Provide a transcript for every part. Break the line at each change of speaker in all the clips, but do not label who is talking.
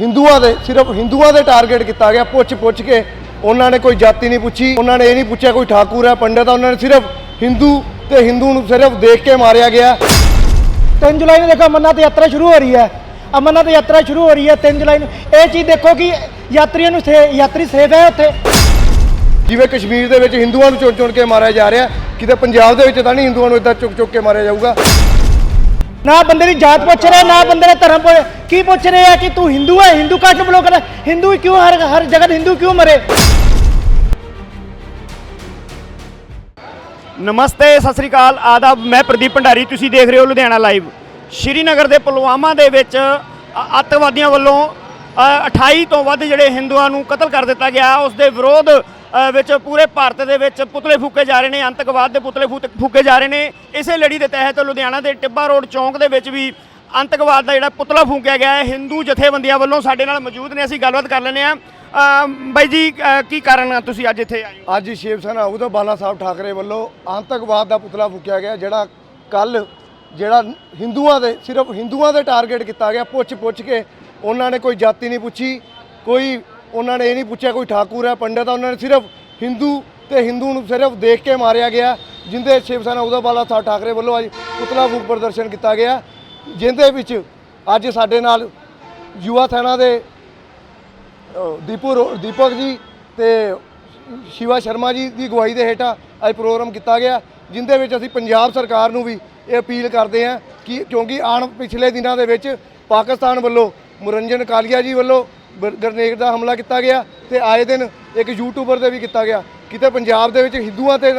ਹਿੰਦੂਆਂ ਦੇ, ਸਿਰਫ ਹਿੰਦੂਆਂ ਦੇ ਟਾਰਗੇਟ ਕੀਤਾ ਗਿਆ ਪੁੱਛ ਪੁੱਛ ਕੇ। ਉਹਨਾਂ ਨੇ ਕੋਈ ਜਾਤੀ ਨਹੀਂ ਪੁੱਛੀ, ਉਹਨਾਂ ਨੇ ਇਹ ਨਹੀਂ ਪੁੱਛਿਆ ਕੋਈ ਠਾਕੁਰ ਹੈ, ਪੰਡਤ ਹੈ, ਉਹਨਾਂ ਨੇ ਸਿਰਫ ਹਿੰਦੂ ਤੇ ਹਿੰਦੂ ਨੂੰ ਸਿਰਫ ਦੇਖ ਕੇ ਮਾਰਿਆ ਗਿਆ।
3 ਜੁਲਾਈ ਨੂੰ ਦੇਖੋ, ਅਮਰਨਾਥ ਯਾਤਰਾ ਸ਼ੁਰੂ ਹੋ ਰਹੀ ਹੈ। ਅਮਰਨਾਥ ਯਾਤਰਾ ਸ਼ੁਰੂ ਹੋ ਰਹੀ ਹੈ 3 ਜੁਲਾਈ ਨੂੰ। ਇਹ ਚੀਜ਼ ਦੇਖੋ ਕਿ ਯਾਤਰੀਆਂ ਨੂੰ ਸੇ- ਯਾਤਰੀ ਸੇਫ ਹੈ ਉੱਥੇ?
ਜਿਵੇਂ ਕਸ਼ਮੀਰ ਦੇ ਵਿੱਚ ਹਿੰਦੂਆਂ ਨੂੰ ਚੁਣ ਚੁਣ ਕੇ ਮਾਰਿਆ ਜਾ ਰਿਹਾ, ਕਿਤੇ ਪੰਜਾਬ ਦੇ ਵਿੱਚ ਤਾਂ ਨਹੀਂ ਹਿੰਦੂਆਂ ਨੂੰ ਇਦਾਂ ਚੁੱਕ ਚੁੱਕ ਕੇ ਮਾਰਿਆ ਜਾਊਗਾ?
ਨਾ ਬੰਦੇ ਦੀ ਜਾਤ ਪੁੱਛ ਰਹੇ ਨਾ ਬੰਦੇ ਦਾ ਧਰਮ ਪੁੱਛ ਕੀ ਪੁੱਛ ਰਹੇ ਆ ਕਿ ਤੂੰ ਹਿੰਦੂ ਹੈ ਹਿੰਦੂ ਕਾਟ ਨੂੰ ਬਲੋ ਕਰ ਹਿੰਦੂ ਹੀ ਕਿਉਂ ਹਰ ਹਰ ਜਗ੍ਹਾ ਹਿੰਦੂ ਕਿਉਂ ਮਰੇ?
ਨਮਸਤੇ ਸਤਿ ਸ੍ਰੀ ਅਕਾਲ। ਆਦਾਬ ਮੈਂ ਪ੍ਰਦੀਪ ਭੰਡਾਰੀ ਤੁਸੀਂ ਦੇਖ ਰਹੇ ਹੋ ਲੁਧਿਆਣਾ ਲਾਈਵ ਸ਼੍ਰੀਨਗਰ ਦੇ ਪੁਲਵਾਮਾ ਦੇ ਵਿੱਚ ਅ- ਅੱਤਵਾਦੀਆਂ ਵੱਲੋਂ ਅ, 28 ਤੋਂ ਵੱਧ ਜਿਹੜੇ ਹਿੰਦੂਆਂ ਨੂੰ ਕਤਲ ਕਰ ਦਿੱਤਾ ਗਿਆ। ਉਸ ਦੇ ਵਿਰੋਧ ਵਿੱਚ ਪੂਰੇ ਭਾਰਤ ਦੇ ਵਿੱਚ ਪੁਤਲੇ ਫੂਕੇ ਜਾ ਰਹੇ ਨੇ ਅੰਤਕਵਾਦ ਦੇ ਪੁਤਲੇ ਫੂਕ- ਫੂਕੇ ਜਾ ਰਹੇ ਨੇ। ਇਸੇ ਲੜੀ ਦੇ ਤਹਿਤ ਲੁਧਿਆਣਾ ਦੇ ਟਿੱਬਾ ਰੋਡ ਚੌਂਕ ਦੇ ਵਿੱਚ ਵੀ ਅੰਤਕਵਾਦ ਦਾ ਜਿਹੜਾ ਪੁਤਲਾ ਫੂਕਿਆ ਗਿਆ ਹੈ। ਹਿੰਦੂ ਜਥੇਬੰਦੀਆਂ ਵੱਲੋਂ ਸਾਡੇ ਨਾਲ ਮੌਜੂਦ ਨੇ। ਅਸੀਂ ਗੱਲਬਾਤ ਕਰ ਲੈਂਦੇ ਆ ਬਾਈ ਜੀ ਕੀ ਕਾਰਨ ਆ ਤੁਸੀਂ ਅੱਜ ਇੱਥੇ ਆਏ ਹੋ?
ਅੱਜ ਸ਼ਿਵ ਸੈਨਾ ਉਦੋਂ ਬਾਲਾ ਸਾਹਿਬ ਠਾਕਰੇ ਵੱਲੋਂ ਆਤੰਕਵਾਦ ਦਾ ਪੁਤਲਾ ਫੂਕਿਆ ਗਿਆ, ਜਿਹੜਾ ਕੱਲ ਜਿਹੜਾ ਹਿੰਦੂਆਂ ਦੇ, ਸਿਰਫ ਹਿੰਦੂਆਂ ਦੇ ਟਾਰਗੇਟ ਕੀਤਾ ਗਿਆ। ਪੁੱਛ ਪੁੱਛ ਕੇ ਉਹਨਾਂ ਨੇ ਕੋਈ ਜਾਤੀ ਨਹੀਂ ਪੁੱਛੀ, ਕੋਈ ਉਹਨਾਂ ਨੇ ਇਹ ਨਹੀਂ ਪੁੱਛਿਆ ਕੋਈ ਠਾਕੁਰ ਹੈ, ਪੰਡਤ ਆ ਉਹਨਾਂ ਨੇ ਸਿਰਫ ਹਿੰਦੂ ਤੇ ਹਿੰਦੂ ਨੂੰ ਸਿਰਫ ਦੇਖ ਕੇ ਮਾਰਿਆ ਗਿਆ, ਜਿੰਦੇ ਸ਼ਿਵ ਸੈਨਾ ਉਦੋਂ ਬਾਲਾ ਸਾਹਿਬ ਠਾਕਰੇ ਵੱਲੋਂ ਅੱਜ ਪੁਤਲਾ ਫੂਕ ਪ੍ਰਦਰਸ਼ਨ ਕੀਤਾ ਗਿਆ, ਜਿੰਦੇ ਵਿੱਚ ਅੱਜ ਸਾਡੇ ਨਾਲ ਯੁਵਾ ਸੈਨਾ ਦੇ ਦੀਪੂ ਰੋ- ਦੀਪਕ ਜੀ ਤੇ ਸ਼ਿਵਾ ਸ਼ਰਮਾ ਜੀ ਦੀ ਅਗਵਾਈ ਦੇ ਹੇਠਾਂ ਅੱਜ ਪ੍ਰੋਗਰਾਮ ਕੀਤਾ ਗਿਆ, ਜਿੰਦੇ ਵਿੱਚ ਅਸੀਂ ਪੰਜਾਬ ਸਰਕਾਰ ਨੂੰ ਵੀ ਇਹ ਅਪੀਲ ਕਰਦੇ ਹਾਂ ਕਿ ਕਿਉਂਕਿ ਆਣ ਪਿਛਲੇ ਦਿਨਾਂ ਦੇ ਵਿੱਚ ਪਾਕਿਸਤਾਨ ਵੱਲੋਂ ਮਨੋਰੰਜਨ ਕਾਲੀਆ ਜੀ ਵੱਲੋਂ ਗਰਨੇਡ ਦਾ ਹਮਲਾ ਕੀਤਾ ਗਿਆ ਤੇ ਆਏ ਦਿਨ ਇੱਕ ਯੂਟਿਊਬਰ ਤੇ ਵੀ ਕੀਤਾ ਗਿਆ। ਕਿਤੇ ਪੰਜਾਬ ਦੇ ਵਿੱਚ ਹਿੰਦੂਆਂ ਤੇ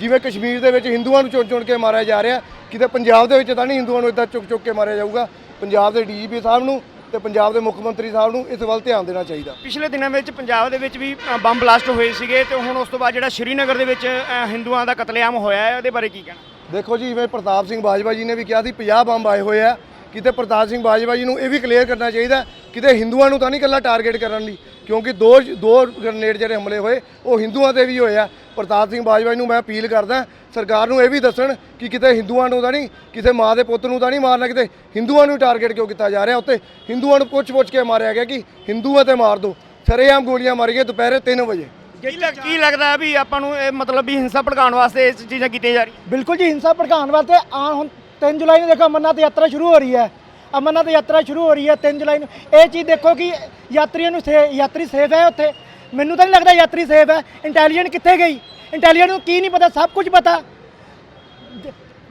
ਜਿਵੇਂ ਕਸ਼ਮੀਰ ਦੇ ਵਿੱਚ ਹਿੰਦੂਆਂ ਨੂੰ ਚੁਣ ਚੁਣ ਕੇ ਮਾਰਿਆ ਜਾ ਰਿਹਾ ਕਿਤੇ ਪੰਜਾਬ ਦੇ ਵਿੱਚ ਤਾਂ ਨਹੀਂ ਹਿੰਦੂਆਂ ਨੂੰ ਇਦਾਂ ਚੁੱਕ ਚੁੱਕ ਕੇ ਮਾਰਿਆ ਜਾਊਗਾ। ਪੰਜਾਬ ਦੇ ਡੀਜੀਪੀ ਸਾਹਿਬ ਨੂੰ ਤੇ ਪੰਜਾਬ ਦੇ ਮੁੱਖ ਮੰਤਰੀ ਸਾਹਿਬ ਨੂੰ ਇਸ ਵੱਲ ਧਿਆਨ ਦੇਣਾ ਚਾਹੀਦਾ।
ਪਿਛਲੇ ਦਿਨਾਂ ਵਿੱਚ ਪੰਜਾਬ ਦੇ ਵਿੱਚ ਵੀ ਬੰਬ ਬਲਾਸਟ ਹੋਏ ਸੀਗੇ ਤੇ ਹੁਣ ਉਸ ਤੋਂ ਬਾਅਦ ਜਿਹੜਾ ਸ਼੍ਰੀਨਗਰ ਦੇ ਵਿੱਚ ਹਿੰਦੂਆਂ ਦਾ ਕਤਲੇਆਮ ਹੋਇਆ ਹੈ ਉਹਦੇ ਬਾਰੇ ਕੀ ਕਹਿਣਾ?
ਦੇਖੋ ਜੀ ਜਿਵੇਂ ਪ੍ਰਤਾਪ ਸਿੰਘ ਬਾਜਵਾ ਜੀ ਨੇ ਵੀ ਕਿਹਾ ਸੀ 50 ਬੰਬ ਆਏ ਹੋਏ ਆ। ਕਿਤੇ ਪ੍ਰਤਾਪ ਸਿੰਘ ਬਾਜਵਾ ਜੀ ਨੂੰ ਇਹ ਵੀ ਕਲੀਅਰ ਕਰਨਾ ਚਾਹੀਦਾ ਕਿਤੇ ਹਿੰਦੂਆਂ ਨੂੰ ਤਾਂ ਨਹੀਂ ਇਕੱਲਾ ਟਾਰਗੇਟ ਕਰਨ ਲਈ ਕਿਉਂਕਿ ਦੋ ਦੋ ਗ੍ਰਨੇਡ ਜਿਹੜੇ ਹਮਲੇ ਹੋਏ ਉਹ ਹਿੰਦੂਆਂ ਤੇ ਵੀ ਹੋਏ ਆ। ਪ੍ਰਤਾਪ ਸਿੰਘ ਬਾਜਵਾ ਜੀ ਨੂੰ ਮੈਂ ਅਪੀਲ ਕਰਦਾ ਸਰਕਾਰ ਨੂੰ ਇਹ ਵੀ ਦੱਸਣ ਕਿ ਕਿਤੇ ਹਿੰਦੂਆਂ ਨੂੰ ਤਾਂ ਨਹੀਂ ਕਿਸੇ ਮਾਂ ਦੇ ਪੁੱਤ ਨੂੰ ਤਾਂ ਨਹੀਂ ਮਾਰਨਾ ਕਿਤੇ ਹਿੰਦੂਆਂ ਨੂੰ ਟਾਰਗੇਟ ਕਿਉਂ ਕੀਤਾ ਜਾ ਰਿਹਾ? ਉੱਤੇ ਹਿੰਦੂਆਂ ਨੂੰ ਪੁੱਛ-ਪੁੱਛ ਕੇ ਮਾਰਿਆ ਗਿਆ ਕਿ ਹਿੰਦੂ ਆ ਤੇ ਮਾਰ ਦਿਓ ਸਰੇਆਮ ਗੋਲੀਆਂ ਮਾਰੀਆਂ ਦੁਪਹਿਰੇ 3 ਵਜੇ।
ਕੀ ਲੱਗ- ਕੀ ਲੱਗਦਾ ਹੈ ਵੀ ਆਪਾਂ ਨੂੰ ਇਹ ਮਤਲਬ ਵੀ ਹਿੰਸਾ ਭੜਕਾਉਣ ਵਾਸਤੇ ਇਹ ਚੀਜ਼ਾਂ ਕੀਤੀਆਂ ਜਾ ਰਹੀਆਂ?
ਬਿਲਕੁਲ ਜੀ ਹਿੰਸਾ ਭੜਕਾਉਣ ਵਾਸਤੇ ਆ ਹੁਣ 3 ਜੁਲਾਈ ਨੂੰ ਦੇਖੋ ਅਮਰਨਾਥ ਯਾਤਰਾ ਸ਼ੁਰੂ ਹੋ ਰਹੀ ਹੈ। ਅਮਰਨਾਥ ਯਾਤਰਾ ਸ਼ੁਰੂ ਹੋ ਰਹੀ ਹੈ 3 ਜੁਲਾਈ ਨੂੰ। ਇਹ ਚੀਜ਼ ਦੇਖੋ ਕਿ ਯਾਤਰੀਆਂ ਨੂੰ ਸੇ- ਯਾਤਰੀ ਸੇਫ ਹੈ ਉੱਥੇ? ਮੈਨੂੰ ਤਾਂ ਨਹੀਂ ਲੱਗਦਾ ਯਾਤਰੀ ਸੇਫ ਹੈ। ਇੰਟੈਲੀਜੈਂਟ ਕਿੱਥੇ ਗਈ? ਇੰਟੈਲੀਜੈਂਟ ਨੂੰ ਕੀ ਨਹੀਂ ਪਤਾ, ਸਭ ਕੁਝ ਪਤਾ।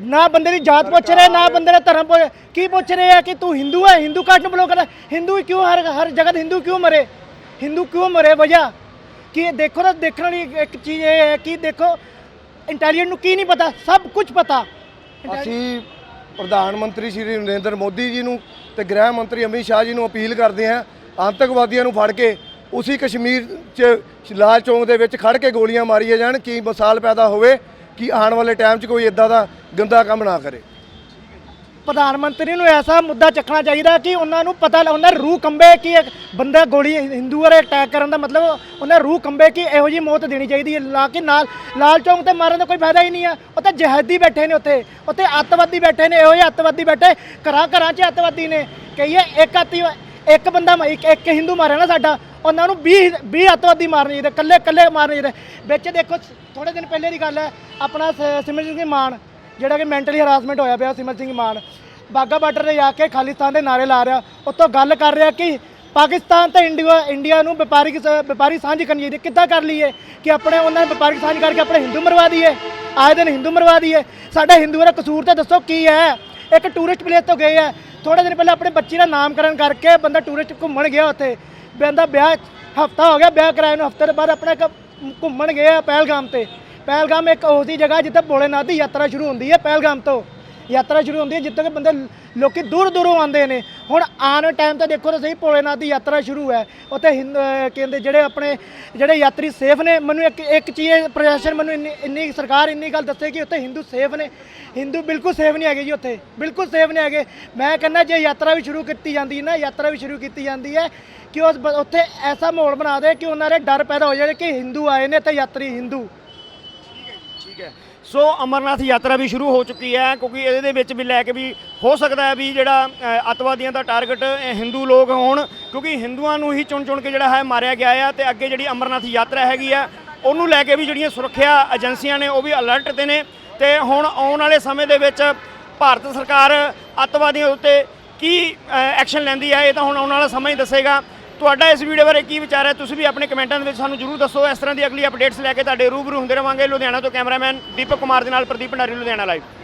ਨਾ ਬੰਦੇ ਦੀ ਜਾਤ ਪੁੱਛ ਰਹੇ, ਨਾ ਬੰਦੇ ਦਾ ਧਰਮ ਪੁੱਛ ਕੀ ਪੁੱਛ ਰਹੇ ਆ ਕਿ ਤੂੰ ਹਿੰਦੂ ਹੈ? ਹਿੰਦੂ ਕਾਟ ਨੂੰ ਬਲੋ ਕਰ। ਹਿੰਦੂ ਕਿਉਂ ਹਰ ਹਰ ਜਗ੍ਹਾ ਹਿੰਦੂ ਕਿਉਂ ਮਰੇ? ਹਿੰਦੂ ਕਿਉਂ ਮਰੇ ਵਜ੍ਹਾ? ਕਿ ਦੇਖੋ ਤਾਂ ਦੇਖਣ ਵਾਲੀ ਇੱਕ ਚੀਜ਼ ਇਹ ਹੈ ਕਿ ਦੇਖੋ, ਇੰਟੈਲੀਜੈਂਟ ਨੂੰ ਕੀ ਨਹੀਂ ਪਤਾ? ਸਭ ਕੁਝ ਪਤਾ।
ਅਸੀਂ ਪ੍ਰਧਾਨ ਮੰਤਰੀ ਸ਼੍ਰੀ ਨਰਿੰਦਰ ਮੋਦੀ ਜੀ ਨੂੰ ਤੇ ਗ੍ਰਹਿ ਮੰਤਰੀ ਅਮਿਤ ਸ਼ਾਹ ਜੀ ਨੂੰ ਅਪੀਲ ਕਰਦੇ ਹਾਂ, ਆਤੰਕਵਾਦੀਆਂ ਨੂੰ ਫੜ ਕੇ ਉਸੇ ਕਸ਼ਮੀਰ 'ਚ ਲਾਲ ਚੌਂਕ ਦੇ ਵਿੱਚ ਖੜ ਕੇ ਗੋਲੀਆਂ ਮਾਰੀਆਂ ਜਾਣ, ਕਿ ਮਿਸਾਲ ਪੈਦਾ ਹੋਵੇ, ਕਿ ਆਉਣ ਵਾਲੇ ਟਾਈਮ 'ਚ ਕੋਈ ਇਦਾਂ ਦਾ ਗੰਦਾ ਕੰਮ ਨਾ ਕਰੇ।
ਪ੍ਰਧਾਨ ਮੰਤਰੀ ਨੂੰ ਐਸਾ ਮੁੱਦਾ ਚੱਕਣਾ ਚਾਹੀਦਾ ਕਿ ਉਹਨਾਂ ਨੂੰ ਪਤਾ ਉਹਨਾਂ ਰੂਹ ਕੰਬੇ ਕਿ ਇੱਕ ਬੰਦਾ ਗੋਲੀ ਹਿੰਦੂ ਵਾਲੇ ਅਟੈਕ ਕਰਨ ਦਾ ਮਤਲਬ ਉਹਨਾਂ ਰੂਹ ਕੰਬੇ ਕਿ ਇਹੋ ਜਿਹੀ ਮੌਤ ਦੇਣੀ ਚਾਹੀਦੀ ਹੈ। ਲਾ ਕੇ ਨਾਲ ਲਾਲ ਚੌਂਕ ਤੇ ਮਾਰਨ ਦਾ ਕੋਈ ਫਾਇਦਾ ਹੀ ਨਹੀਂ ਆ। ਉੱਥੇ ਜਹਾਦੀ ਬੈਠੇ ਨੇ ਉੱਥੇ। ਉੱਥੇ ਅੱਤਵਾਦੀ ਬੈਠੇ ਨੇ, ਇਹੋ ਜਿਹੇ ਅੱਤਵਾਦੀ ਬੈਠੇ। ਘਰਾਂ ਘਰਾਂ 'ਚ ਅੱਤਵਾਦੀ ਨੇ। ਕਹੀਏ ਇੱਕ ਅੱਤੀ ਇੱਕ ਬੰਦਾ ਇੱਕ ਇੱਕ ਹਿੰਦੂ ਮਾਰਿਆ ਨਾ ਸਾਡਾ। ਉਹਨਾਂ ਨੂੰ 20 20 ਅੱਤਵਾਦੀ ਮਾਰਨੇ ਚਾਹੀਦੇ ਕੱਲੇ ਕੱਲੇ ਮਾਰਨੇ ਚਾਹੀਦੇ। ਵਿੱਚ ਦੇਖੋ ਥੋੜੇ ਦਿਨ ਪਹਿਲੇ ਦੀ ਗੱਲ ਹੈ, ਆਪਣਾ ਸ- ਸਿਮਰਜੀਤ ਸਿੰਘ ਮਾਨ ਜਿਹੜਾ ਕਿ ਮੈਂਟਲੀ ਹਰਾਸਮੈਂਟ ਹੋਇਆ ਪਿਆ ਸਿਮਰ ਸਿੰਘ ਮਾਨ। ਬਾਗਾ ਬਾਰਡਰ ਤੇ ਜਾ ਕੇ ਖਾਲਿਸਤਾਨ ਦੇ ਨਾਰੇ ਲਾ ਰਿਹਾ। ਉੱਥੋਂ ਗੱਲ ਕਰ ਰਿਹਾ ਕਿ ਪਾਕਿਸਤਾਨ ਤੇ ਇੰਡੀਆ ਇੰਡੀਆ ਨੂੰ ਵਪਾਰਿਕ ਸ- ਵਪਾਰੀ ਸਾਂਝ ਕਰਨੀ ਚਾਹੀਦੀ ਕਿੱਦਾਂ ਕਰ ਲਈਏ ਕਿ ਆਪਣੇ ਉਹਨਾਂ ਨੇ ਵਪਾਰਿਕ ਸਾਂਝ ਕਰਕੇ ਆਪਣੇ ਹਿੰਦੂ ਮਰਵਾ ਦਈਏ? ਆਏ ਦਿਨ ਹਿੰਦੂ ਮਰਵਾ ਦਈਏ। ਸਾਡਾ ਹਿੰਦੂਆਂ ਦਾ ਕਸੂਰ ਤੇ ਦੱਸੋ ਕੀ ਹੈ? ਇੱਕ ਟੂਰਿਸਟ ਪਲੇਸ ਤੋਂ ਗਏ ਆ। ਥੋੜੇ ਦਿਨ ਪਹਿਲਾਂ ਆਪਣੇ ਬੱਚੀ ਦਾ ਨਾਮਕਰਨ ਕਰਕੇ ਬੰਦਾ ਟੂਰਿਸਟ ਘੁੰਮਣ ਗਿਆ ਉੱਥੇ। ਬੰਦਾ ਵਿਆਹ ਹਫਤਾ ਹੋ ਗਿਆ ਵਿਆਹ ਕਰਾਏ ਨੂੰ। ਹਫ਼ਤੇ ਦੇ ਬਾਅਦ ਆਪਣਾ ਇੱਕ ਘੁੰਮਣ ਗਏ ਆ ਪਹਿਲਗਾਮ ਤੇ। ਪਹਿਲਗਾਮ ਇੱਕ ਉਹ ਉਹਦੀ ਜਗ੍ਹਾ ਜਿੱਥੇ ਭੋਲੇਨਾਥ ਦੀ ਯਾਤਰਾ ਸ਼ੁਰੂ ਹੁੰਦੀ ਹੈ ਪਹਿਲਗਾਮ ਤੋਂ। ਯਾਤਰਾ ਸ਼ੁਰੂ ਹੁੰਦੀ ਹੈ ਜਿੱਥੇ ਕਿ ਬੰਦੇ ਲੋਕੀ ਦੂਰ ਦੂਰੋਂ ਆਉਂਦੇ ਨੇ। ਹੁਣ ਆਉਣ ਟਾਈਮ ਤੇ ਦੇਖੋ ਤਾਂ ਸਹੀ ਭੋਲੇਨਾਥ ਦੀ ਯਾਤਰਾ ਸ਼ੁਰੂ ਹੈ। ਉੱਥੇ ਹਿੰਦ- ਕਹਿੰਦੇ ਜਿਹੜੇ ਆਪਣੇ, ਜਿਹੜੇ ਯਾਤਰੀ ਸੇਫ ਨੇ, ਮੈਨੂੰ ਇੱਕ ਇੱਕ ਚੀਜ਼ ਪ੍ਰਸ਼ਾਸਨ ਮੈਨੂੰ ਇੰਨੀ ਇੰਨੀ ਸਰਕਾਰ ਇੰਨੀ ਗੱਲ ਦੱਸੇ ਕਿ ਉੱਥੇ ਹਿੰਦੂ ਸੇਫ ਨੇ। ਹਿੰਦੂ ਬਿਲਕੁਲ ਸੇਫ ਨਹੀਂ ਹੈਗੇ ਜੀ ਉੱਥੇ। ਬਿਲਕੁਲ ਸੇਫ ਨਹੀਂ ਹੈਗੇ। ਮੈਂ ਕਹਿੰਦਾ ਜੇ ਯਾਤਰਾ ਵੀ ਸ਼ੁਰੂ ਕੀਤੀ ਜਾਂਦੀ ਨਾ, ਯਾਤਰਾ ਵੀ ਸ਼ੁਰੂ ਕੀਤੀ ਜਾਂਦੀ ਹੈ, ਕਿ ਉਸ ਉੱਥੇ ਐਸਾ ਮਾਹੌਲ ਬਣਾ ਦੇ ਕਿ ਉਹਨਾਂ ਦੇ ਡਰ ਪੈਦਾ ਹੋ ਜਾਵੇ ਕਿ ਹਿੰਦੂ ਆਏ ਨੇ ਤੇ ਯਾਤਰੀ ਹਿੰਦੂ।
ਠੀਕ ਹੈ। ਸੋ ਅਮਰਨਾਥ ਯਾਤਰਾ ਵੀ ਸ਼ੁਰੂ ਹੋ ਚੁੱਕੀ ਹੈ ਕਿਉਂਕਿ ਇਹਦੇ ਦੇ ਵਿੱਚ ਵੀ ਲੈ ਕੇ ਵੀ ਹੋ ਸਕਦਾ ਹੈ ਵੀ ਜਿਹੜਾ ਅ, ਅੱਤਵਾਦੀਆਂ ਦਾ ਟਾਰਗੇਟ ਹਿੰਦੂ ਲੋਕ ਹੋਣ ਕਿਉਂਕਿ ਹਿੰਦੂਆਂ ਨੂੰ ਹੀ ਚੁਣ ਚੁਣ ਕੇ ਜਿਹੜਾ ਹੈ ਮਾਰਿਆ ਗਿਆ ਹੈ ਤੇ ਅੱਗੇ ਜਿਹੜੀ ਅਮਰਨਾਥ ਯਾਤਰਾ ਹੈਗੀ ਆ ਉਹਨੂੰ ਲੈ ਕੇ ਵੀ ਜਿਹੜੀਆਂ ਸੁਰੱਖਿਆ ਏਜੰਸੀਆਂ ਨੇ ਉਹ ਵੀ ਅਲਰਟ ਤੇ ਨੇ। ਤੇ ਹੁਣ ਆਉਣ ਵਾਲੇ ਸਮੇਂ ਦੇ ਵਿੱਚ ਭਾਰਤ ਸਰਕਾਰ ਅੱਤਵਾਦੀਆਂ ਉੱਤੇ ਕੀ ਐਕਸ਼ਨ ਲੈਂਦੀ ਹੈ ਇਹ ਤਾਂ ਹੁਣ ਆਉਣ ਵਾਲਾ ਸਮਾਂ ਹੀ ਦੱਸੇਗਾ। ਤੁਹਾਡਾ ਇਸ ਵੀਡੀਓ ਬਾਰੇ ਕੀ ਵਿਚਾਰ ਹੈ? ਤੁਸੀਂ ਵੀ ਆਪਣੇ ਕਮੈਂਟਾਂ ਦੇ ਵਿੱਚ ਸਾਨੂੰ ਜਰੂਰ ਦੱਸੋ। ਇਸ ਤਰ੍ਹਾਂ ਦੀ ਅਗਲੀ ਅਪਡੇਟਸ ਲੈ ਕੇ ਤੁਹਾਡੇ ਰੂਬਰੂ ਹੁੰਦੇ ਰਵਾਂਗੇ ਲੁਧਿਆਣਾ ਤੋਂ ਕੈਮਰਾਮੈਨ ਦੀਪਕ ਕੁਮਾਰ ਦੇ ਨਾਲ ਪ੍ਰਦੀਪ ਭੰਡਾਰੀ, ਲੁਧਿਆਣਾ ਲਾਈਵ